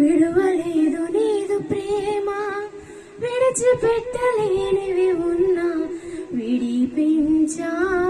విడువలేదు నీదు ప్రేమ. విడిచిపెట్టలేనివి ఉన్నా విడిపించా.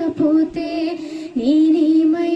కాకపోతే నేనేమై